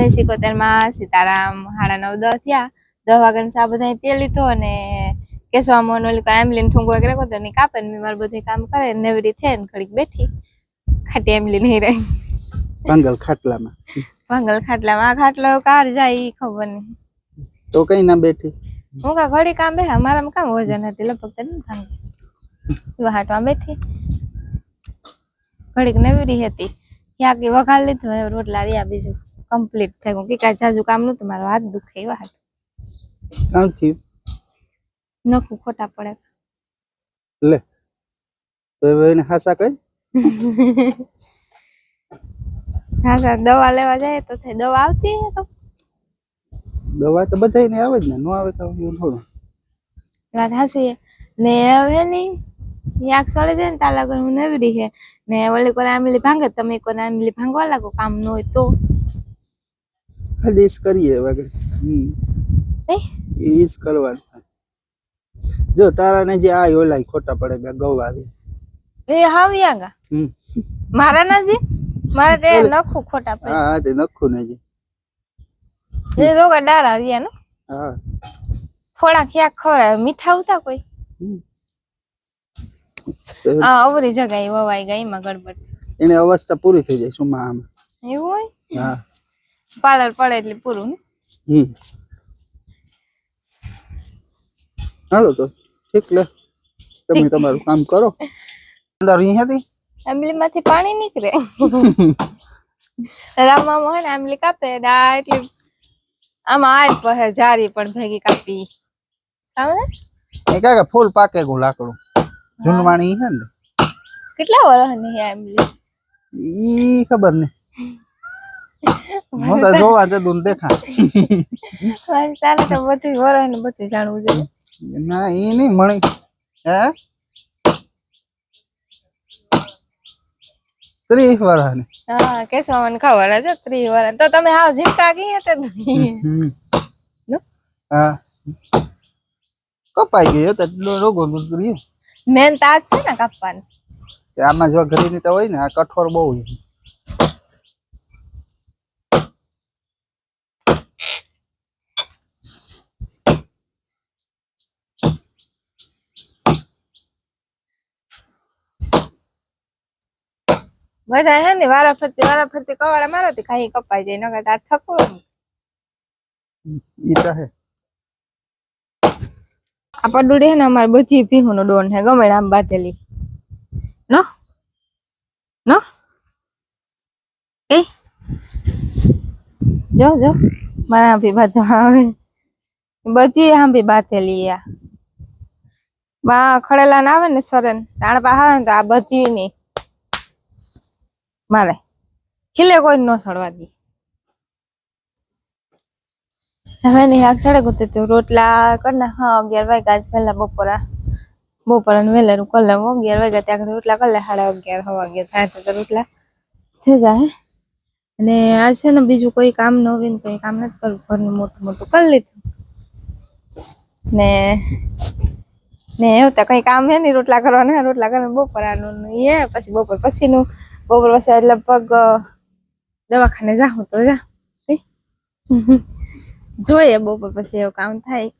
જય સિકોતેરમાં સીતારામ સાડા નવ દસ થયા. દસ વાગ્યાનો સા બધા પી લીધો અને કેશવામાં ઓલી કોઈ એમ્બલીન ઠુંગો વગેરે કરતો ને કાપે ને મારું બધું કામ કરે ને નવરી થઈ ને ઘડીક બેઠી. ખાટી એમ્બલી નહીં રહી. પાંગલ ખાટલામાં. પાંગલ ખાટલામાં. ખાટલો કાર જાય ઈ ખબર નહીં તો કઈ ના બેઠી? હું કા ઘડી કામ બે અમારામાં કામ વજન હતી લગભગ તને ભાંગે. હાટમાં બેઠી. ઘડીક નેવરી હતી. ક્યાંક કે વઘાર લીધું રોટલા રહ્યા બીજું. કમ્પ્લીટ થઈ ગયું કે કાંઈ જાજુ કામ તમારો મારો હાથ દુખે એવા હાથ. કામ થયું? નખું ખોટા પડે. લે તો એને હાસા કઈ? હાસા દવા લેવા જાય તો થાય. દવા આવતી હે તો? દવા તો બધાય ને આવે જ ને. નો આવે તો એવું થોડું. વાત હાસી. ને હવે ની યાક સળી દે ને તાલા હું નવરી હે ને ઓલી કોને આમલી ભાંગે તમે કોને આમલી ભાંગવા લાગો? કામ ન હોય તો. ખાલી ઈસ કરીએ વગર હમ. ઈસ કરવાનું. જો તારા ને જે આ ઓલાય ખોટા પડે ગયા ગવારે એ હાવ્યા ગા મારા નથી મારે તે નખું ખોટા પડે. હા તે નખું ને જે. એ રોગા ડારા રહ્યા નો? હા. થોડા ક્યાં ખવડાવે. મીઠા ઉતા કોઈ. આ અવરી જગાઈ વવાઈ ગઈ એમાં ગડબડ. એને અવસ્થા પૂરી થઈ જાય સુમા આમ એવું હોય? હા. પાર્લર પડે એટલે પૂરું ને? હમ. હાલો તો ઠીક લે. તમે તમારું કામ કરો. અંદર અહીં હતી? આંબલી માંથી પાણી નીકળે. રામા હોય ને આંબલી કાપે આ એટલી આમાં આય પહે જારી પણ ભેગી કાપી. સમજે? એ કાકા ફૂલ પાકે ગો લાકડું. જૂનવાણી છે ને? કેટલા વર્ષની છે આંબલી? ઈ ખબર નહીં હું તો જોવા જતું ને દેખા તારે તો બધું વરસ ને બધું જાણવું જોઈએ. ના ઈ નહીં મણી હે? ત્રીસ વર્ષ ને હા કેશવ મને ખબર છે ત્રીસ વર્ષ તો તમે હા ઝીંકા ગઈ હતા? હા. કપાઈ ગયો તો રોગો મેન તાજ છે ને કાપવાનું. આમાં જો ઘરી ની તો હોય ને આ કઠોર બહુ હોય બધા હે ને વારા ફરતી વારા ફરતી કવાડા મારતી ખાઈ કપાઈ જાય નકર આ થકો ઈ તો હે. આ પડુડી હે ને અમારે બધી ભીહું નો ડોન હે ગમે આમ બાંધેલી. નો? નો? એ? જો જો. મારા ભી બાંધો આવે. બધી આમ ભી બાંધેલી આ બા ખડેલા ના આવે ને સરન તાણ પા આવે ને તો આ બધી ની મારે. ખીલે કોઈ ન સડવા દે. હવે નહીં, આગ સડે ગોતે તો રોટલા કર હા, અગિયાર વાગ્યા આજ પહેલા બપોરા. બપોરા ને વહેલા કરી લે અગિયાર વાગ્યા ત્યાં રોટલા કરી લે. સાડા અગિયાર, હવા અગિયાર થાય તો રોટલા થઈ જાય અને આજ છે ને બીજું કોઈ કામ ન હોય ને કોઈ કામ નથી કરવું. ઘરનું મોટું મોટું કરી લીધું. ને ને એવું તો કઈ કામ હે નહીં. રોટલા કરવાના રોટલા કરવાના બપોરાનું એ, પછી બપોર પછીનું. બપોર પછી લગભગ દવાખાને જાઉં તો જા. જોઈએ બપોર પછી એવું કામ થાય.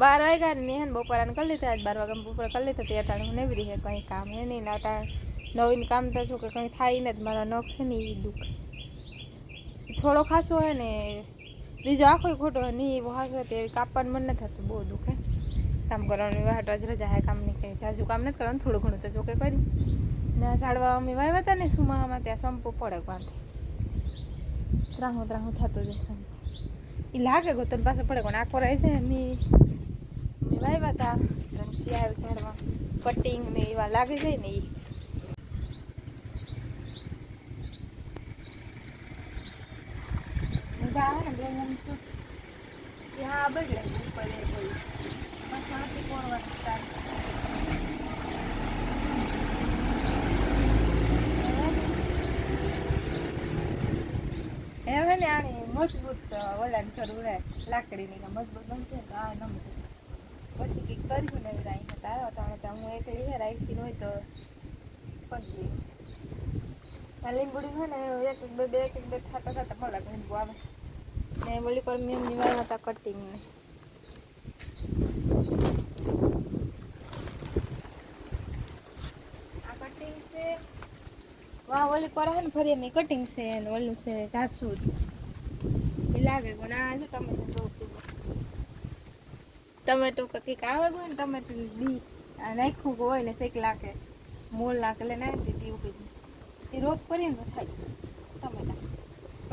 બાર વાગ્યા ને મેં બપોરાને કરી લીધા. આજ બાર વાગ્યા બપોર કરી લીધા. તે અટાણે હું નેવરી છે કંઈ કામ હે નહીં. અટાણે નવીન કામ તો શું કે કંઈ થાય ને જ મારા નખ ને એ દુઃખ. થોડો ખાસો હોય ને બીજો આખો ખોટો હોય નહીં એવો હાસો તે કાપવાનું મન નથી થતું, બહુ દુઃખે કામ કરવાનું વાટ જ રજા હે, કામ નહીં કંઈ. જાજુ કામ નથી કરવાનું, થોડું ઘણું તો જોકે કર્યું. કરી ને ઝાડવા અમે વાવ્યા હતા ને સુમાહામાં ત્યાં સંપો પડે વાંધો. ત્રાહું ત્રાહું થતું જાય સંપો એ લાગે ગોતન પાસે પડે પણ આખો રહે છે મેં વાવ્યા હતા. શિયાળ ઝાડમાં કટિંગ ને એવા લાગે જાય ને એ આવે ને એમ તો હા બગડે ઉપર એ કોઈ બસ આથી કોરવાનું start. હવે ને આને મજબૂત ઓલાની જરૂર હે લાકડીની ને મજબૂત હોય તો આ ન પછી કંઈક કર્યું ને રાઈ ને તારો અટાણે તો હું એકલી હે રાઈસી હોય તો પડી આ લીંબુડી હોય એક બે બે એક બે ખાતા થાતા મોડા લીંબુ આવે ને બોલી કર મેં નિવાળ હતા કટિંગ ને. આ કટિંગ છે. વાહ, ઓલી પર હે ને ફરી એમ કટિંગ છે ને ઓલું છે સાસુ એ લાગે કોને આ જો ટમેટો ટમેટો કંઈક આવે ગયું ને ટમેટો બી. નાખ્યું હોય ને શેક લાગે. મોલ નાખે એટલે નાખી દીધી ઊભી એ રોપ કરીએ ને થાય.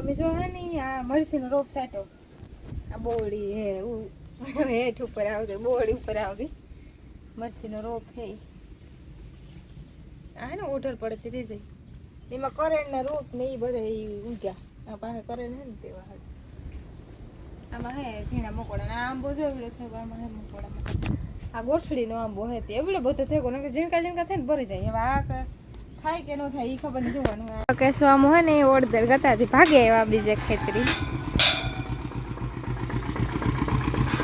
અમે જો હે ને, આ મરસીનો રોપ સાટો. આ બોળી હે હેઠ ઉપર આવજો, બોળી ઉપર આવતી મરસીનો રોપ હે. આ ને ઓઢર પડતી રહી જાય. એમાં કરેણના રોપ ને એ બધા એ ઉગ્યા. આ પાસે કરેણ હે ને તેવા હાલ આમાં હે, ઝીણા મકોડા આ આંબો જો એવડો થયો આમાં હે મકોડામાં. આ ગોઠડીનો આંબો હે તે. એવડો બધો થયો ને ઝીણકા ઝીણકા થઈને ભરી જાય. હવે આ થાય કે થાય એ ખબર નહીં જોવાનું કેસો આમ હોય ને, એ ઓળદર ગતાથી ભાગે એવા બીજે ખેતરી.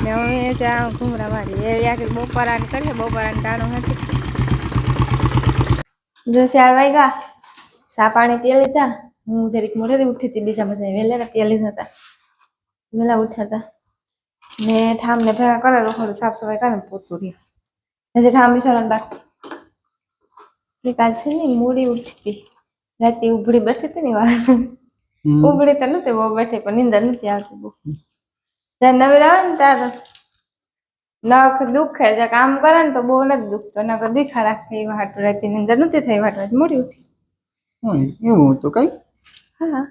ને હવે ત્યાં ઘૂમરા મારી એ આગળ બપોરાન કરીએ, બપોરાન ટાણું હતી જો ચાર વાગ્યા સા પાણી પી લીધા. હું જરીક મોઢેરી ઉઠી હતી, બીજા બધા વહેલા પી લીધા હતા વહેલા ઉઠ્યા હતા ને ઠામ ને ભેગા કરે થોડું સાફ સફાઈ કરે પોતું રહ્યું. હજી ઠામ બિસાડા બાકી. છે ને મૂડી ઉઠી હતી રાતે ઉભડી બેઠી હતી ને વાર ઉભડી તો નથી બહુ બેઠી પણ નીંદર નથી આવતી બહુ. જ્યાં નવી આવે ને ત્યારે નખ દુખે જે કામ કરે ને તો બહુ નથી દુખતો નખ દુખા રાખે એવા હાટું રાતે નીંદર નથી થઈ વાટવા મૂડી ઉઠી. એવું તો કઈ? હા.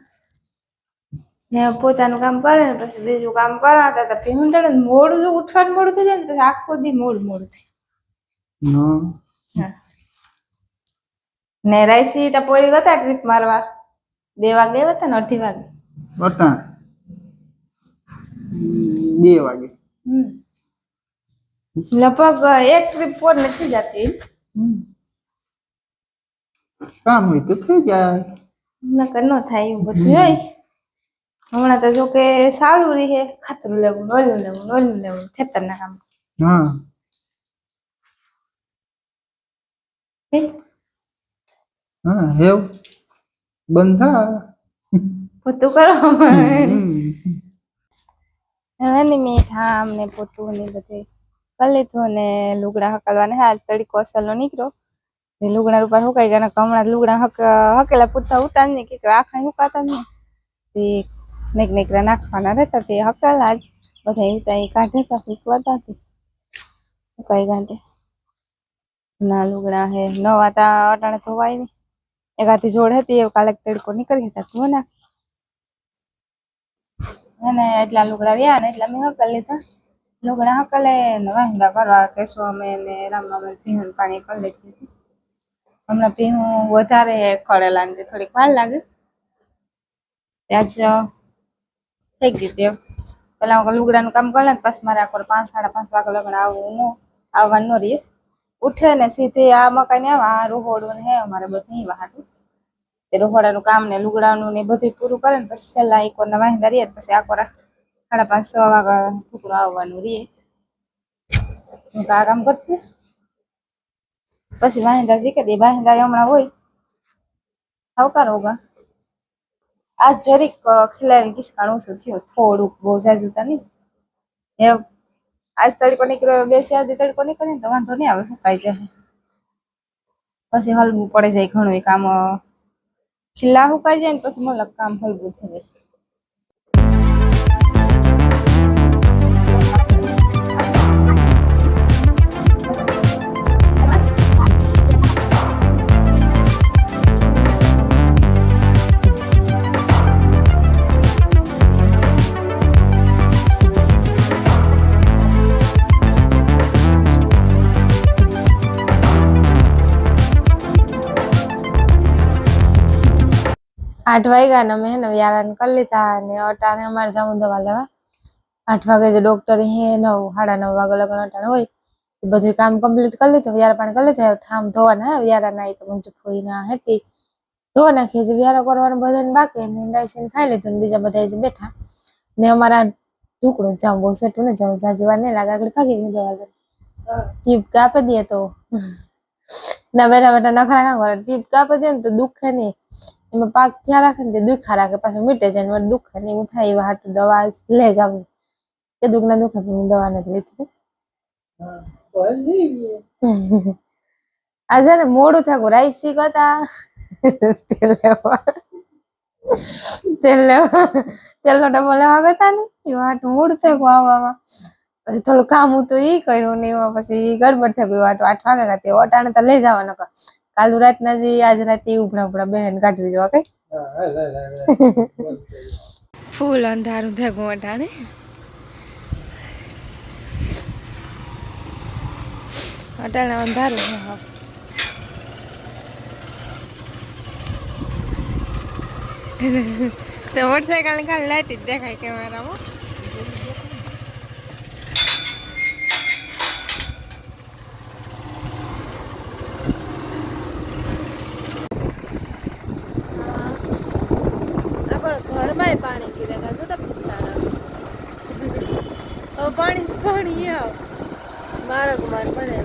ને પોતાનું કામ કરે ને પછી બીજું કામ કરાતા હતા પેમેન્ટ મોડું ઉઠવાનું મોડું થઈ જાય ને પછી આખો દી મોડ મોડું થાય હા. ને રાઈસી તો પોરી ગતા ટ્રીપ મારવા. બે વાગે આવ્યા હતા ને અઢી વાગે. બટા બે વાગે. લગભગ એક ટ્રીપ પોર નથી જતી. કામ હોય તો થઈ જાય. નકર ન થાય એવું બધું હોય. હમણાં તો જો કે સારું રહે. ખાતરું લેવું ઓલું લેવું ઓલું લેવું ખેતરના કામ. હા? હે? હા હેવ બંધા પોતું કરો. હવે ને મેં ઠામ ને પોતું ને બધે કરી લીધું ને લુગડા હકલવાને હાલ તડીકો અસલનો નીકળ્યો. ને લુગડા ઉપર હુકાઈ ગયા હમણાં લુગડા હક હકેલા પૂરતા ઉતાર ને કે આખા હુકાતા જ ને. તે મેક મેકરા નાખવાના રહેતા તે હકેલા જ. બધા ઉતા એ કાઢે તા ફીકવાતા તે હુકાઈ ગયા ના લુગડા હે નવા તા અટાણે ધોવાય નહીં એકાથી જોડ હતી એ કાલે તડકો નીકળી હતા તું નાખ અને એટલા લુગડા રહ્યા ને એટલા મેં હકલ લીધા. લુગડા હકલે વાંધા કરવા કેસો અમે ને રામમાં પીહું પાણી કરી લીધી હતી. હમણાં પીહું વધારે કળેલા ને થોડીક વાર લાગે. ત્યાં જ થઈ ગયું તે. પેલા હું લુગડાનું કામ કરે ને પછી મારે આખો પાંચ, સાડા પાંચ વાગે લગ્ન આવું આવવાનું રહીએ ઉઠે ને સીધી આ મકાન આવા રોહોડું ને હે, અમારે બધું વાહાટું. તે રોહોડાનું કામ ને લુગડાનું ને બધું પૂરું કરે ને પછી છેલ્લા એક વાર વાંદા રહીએ પછી આખો રાખ સાડા પાંચ છ વાગે ટુકડો આવવાનું રહીએ હું કા કામ કરતી પછી વાંદા શીખે દે વાંદા હમણાં હોય. આવકાર હોગા. આજ જરીક ખીલાવી કિસકાણ ઓછું થયું. થોડુંક બહુ જાજુ તા નહીં. એ આજ તડકો નીકળ્યો બે આજે તડકો નીકળે ને તો વાંધો નહીં આવે સુકાઈ જાય પછી હલવું પડે જાય ઘણું કામ અ, ખીલા સુકાઈ જાય ને પછી મલક કામ હલવું થઈ જાય. આઠ વાગ્યા ને અમે હે ને કરી લીધા અને અટાણે અમારે જવું દવા લેવા. આઠ વાગે જે ડોક્ટર હે નવ, સાડા નવ વાગે લગ્ન અટાણે હોય. બધું કામ કમ્પ્લીટ કરી લીધું વ્યારા પાણી કરી લીધા. ઠામ ધોવાના વ્યારા ના તો મંજુ ફોઈ ના હતી. ધોવા નાખીએ છીએ વ્યારો કરવાનું બધાને બાકી એમ ડાયસીને ખાઈ લીધું ને બીજા બધા જે બેઠા. ને અમારા ઢુકડું જાઉં, બહુ સેટું ને જાઉં જાજી વાર નહીં લાગે, આગળ ભાગી ગયું દવા ટીપ કાપી દે તો. ના બેઠા બેઠા નખરા કામ કરે, ટીપ કાપી દે ને તો દુખે નહીં. એમાં પાક થયા રાખે ને તે દુખા રાખે પાછું મીટે જાય ને વળી દુખે નહીં એવું થાય એવા હાટું દવા લે જાવ કે દુઃખ ના દુખે પણ દવા નથી લીધી આજે ને મોડું થાકું રાઈસ શીખતા તેલ લેવા. તેલ લેવા. તેલનો ડબ્બો લેવા ગતા ને એવા હાટું મોડું થાકું આવવામાં પછી થોડું કામ હતું એ કર્યું ને એમાં પછી ગડબડ થઈ ગયું આટલું આઠ વાગે તે ઓટાણે તો લઈ જવાનો કા કાલુ રાતના જે આજ રાતે ઉભરા ઉભરા બહેન કાઢવી જવા કઈ ફૂલ અંધારું ભેગું અટાણે અટાણે અંધારું મોટરસાયકલ હા. તો મોટરસાયકલ ખાલી લાઈટ જ દેખાય કેમેરામાં આપણે ઘરમાંય પાણી કીધા કા જોતા પિસ્તાળા હવે પાણી જ પાણી આવ. મારો કુમાર બધે